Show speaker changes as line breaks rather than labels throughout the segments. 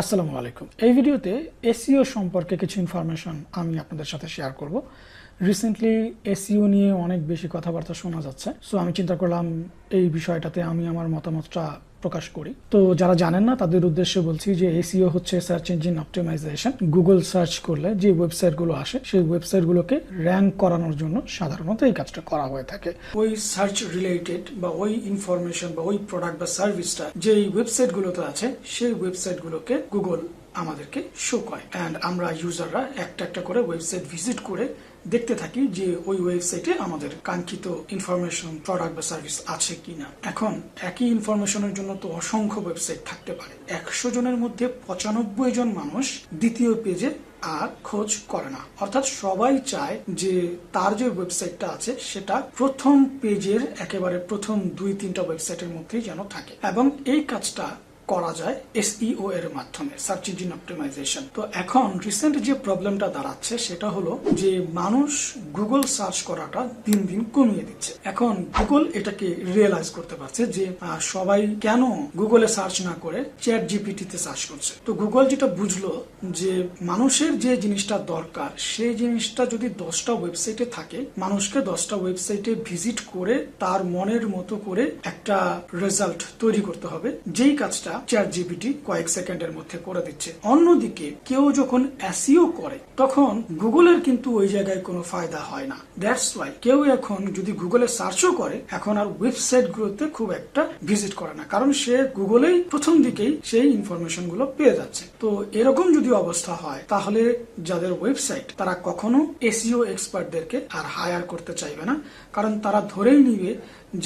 আসসালামু আলাইকুম। এই ভিডিওতে এসিও সম্পর্কে কিছু ইনফরমেশন আমি আপনাদের সাথে শেয়ার করব। রিসেন্টলি এসিও নিয়ে অনেক বেশি কথাবার্তা শোনা যাচ্ছে। সো আমি চিন্তা করলাম এই বিষয়টাতে আমি আমার মতামতটা প্রকাশ করি। তো যারা জানেন না, তাদের উদ্দেশ্যে বলছি যে এসইও হচ্ছে search engine optimisation Google search করলে যে ওয়েবসাইটগুলো আসে, সেই ওয়েবসাইটগুলোকে র্যাঙ্ক করানোর জন্য সাধারণত এই কাজটা করা হয়ে থাকে। ওই সার্চ রিলেটেড বা ওই ইনফরমেশন বা ওই প্রোডাক্ট বা সার্ভিসটা যে ওয়েবসাইটগুলোতে আছে, সেই ওয়েবসাইটগুলোকে গুগল আমাদেরকে শো করে। অ্যান্ড আমরা ইউজাররা একটা একটা করে ওয়েবসাইট ভিজিট করে দেখতে থাকি যে ওই ওয়েবসাইটে আমাদের কাঙ্ক্ষিত ইনফরমেশন প্রোডাক্ট বা সার্ভিস আছে কিনা। এখন একই ইনফরমেশনের জন্য তো অসংখ্য ওয়েবসাইট থাকতে পারে। একশো জনের মধ্যে পঁচানব্বই জন মানুষ দ্বিতীয় পেজে আর খোঁজ করে না। অর্থাৎ সবাই চায় যে তার যে ওয়েবসাইটটা আছে, সেটা প্রথম পেজের একেবারে প্রথম দুই তিনটা ওয়েবসাইটের মধ্যেই যেন থাকে। এবং এই কাজটা করা যায় এসইও এর মাধ্যমে সার্চ ইঞ্জিন অপটিমাইজেশন তো এখন রিসেন্ট যে প্রবলেমটা দাঁড়াচ্ছে, সেটা হলো যে মানুষ গুগল সার্চ করাটা দিন দিন কমিয়ে দিচ্ছে। এখন গুগল এটাকে রিয়েলাইজ করতে পারছে যে সবাই কেন গুগলে সার্চ না করে চ্যাট জিপিটিতে সার্চ করছে? তো গুগল যেটা বুঝলো যে, মানুষের যে জিনিসটা দরকার, সেই জিনিসটা যদি দশটা ওয়েবসাইটে থাকে, মানুষকে দশটা ওয়েবসাইটে ভিজিট করে তার মনের মতো করে একটা রেজাল্ট তৈরি করতে হবে। যেই কাজটা চ্যাট জিপিটি কয়েক সেকেন্ডের মধ্যে করে দিচ্ছে। অন্যদিকে কেউ যখন অ্যাসিও করে, তখন গুগলের কিন্তু ওই জায়গায় কোনো ফায়দা হয় না। দ্যাটস ওয়াই কেউ এখন যদি গুগলে সার্চও করে, এখন আর ওয়েবসাইট গুলোতে খুব একটা ভিজিট করে না। কারণ সে গুগলেই প্রথম দিকেই সেই ইনফরমেশনগুলো পেয়ে যাচ্ছে। তো এরকম যদি অবস্থা হয়, তাহলে যাদের ওয়েবসাইট তারা কখনো এসিও এক্সপার্টদেরকে আর হায়ার করতে চাইবে না। কারণ তারা ধরেই নিবে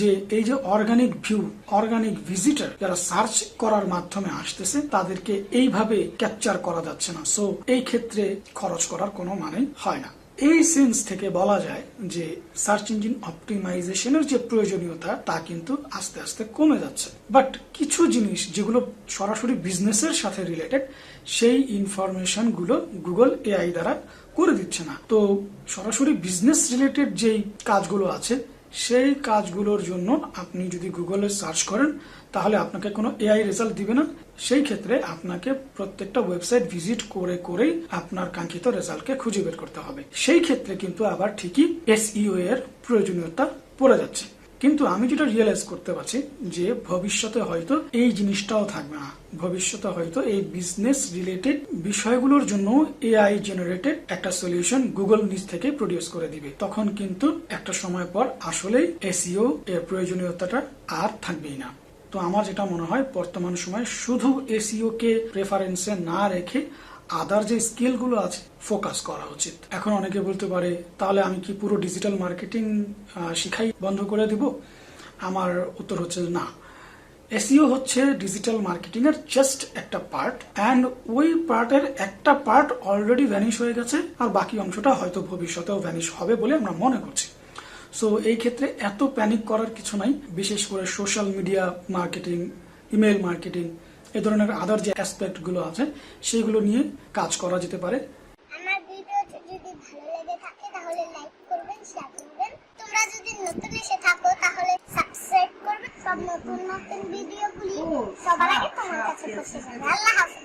যে এই যে অর্গানিক ভিউ অর্গানিক ভিজিটার যারা সার্চ করার মাধ্যমে আসতেছে, তাদেরকে এইভাবে ক্যাপচার করা যাচ্ছে না। সো এই ক্ষেত্রে খরচ করার কোনো মানে হয় না। এই সেন্স থেকে বলা যায় যে সার্চ ইঞ্জিন অপটিমাইজেশনের যে প্রয়োজনীয়তা, তা কিন্তু আস্তে আস্তে কমে যাচ্ছে। বাট কিছু জিনিস যেগুলো সরাসরি বিজনেসের সাথে রিলেটেড সেই ইনফরমেশনগুলো গুগল এআই দ্বারা করে দিচ্ছে না। তো, সরাসরি বিজনেস রিলেটেড যেই কাজগুলো আছে সেই কাজগুলোর জন্য আপনি যদি গুগলে সার্চ করেন, তাহলে আপনাকে কোনো এআই রেজাল্ট দিবে না। সেই ক্ষেত্রে আপনাকে প্রত্যেকটা ওয়েবসাইট ভিজিট করে করেই আপনার কাঙ্ক্ষিত রেজাল্টকে খুঁজে বের করতে হবে। সেই ক্ষেত্রে কিন্তু আবার ঠিকই এসইও এর প্রয়োজনীয়তা পড়ে যাচ্ছে। কিন্তু আমি যেটা রিয়েলাইজ করতে পারছি যে ভবিষ্যতে হয়তো এই জিনিসটাও থাকবে না। ভবিষ্যতে হয়তো এই বিজনেস রিলেটেড বিষয়গুলোর জন্য এআই জেনারেটেড একটা সলিউশন গুগল নিজ থেকে প্রডিউস করে দিবে। তখন কিন্তু একটা সময় পর আসলেই এসিও এর প্রয়োজনীয়তাটা আর থাকবেই না। তো আমার যেটা মনে হয়, বর্তমান সময় শুধু এসইও কে প্রেফারেন্সে না রেখে আদার যে স্কিলগুলো আছে, ফোকাস করা উচিত। এখন অনেকে বলতে পারে, তাহলে আমি কি পুরো ডিজিটাল মার্কেটিং শিখাই বন্ধ করে দিব? আমার উত্তর হচ্ছে না। এসিও হচ্ছে ডিজিটাল মার্কেটিং এর জাস্ট একটা পার্ট অ্যান্ড ওই পার্টের একটা পার্ট অলরেডি ভ্যানিশ হয়ে গেছে, আর বাকি অংশটা হয়তো ভবিষ্যতেও ভ্যানিশ হবে বলে আমরা মনে করছি। সো এই ক্ষেত্রে এত প্যানিক করার কিছু নাই, বিশেষ করে social media marketing email marketing এ ধরনের আদার যে অ্যাসপেক্টগুলো আছে সেগুলো নিয়ে কাজ করা যেতে পারে।
আমার ভিডিওটি যদি ভালো লেগে থাকে তাহলে লাইক করবেন শেয়ার করবেন। তোমরা যদি নতুন এসে থাকো তাহলে সাবস্ক্রাইব করবে। সব নতুন নতুন ভিডিওগুলি সবার আগে তোমার কাছে পৌঁছে যাবে। আল্লাহ হাফেজ।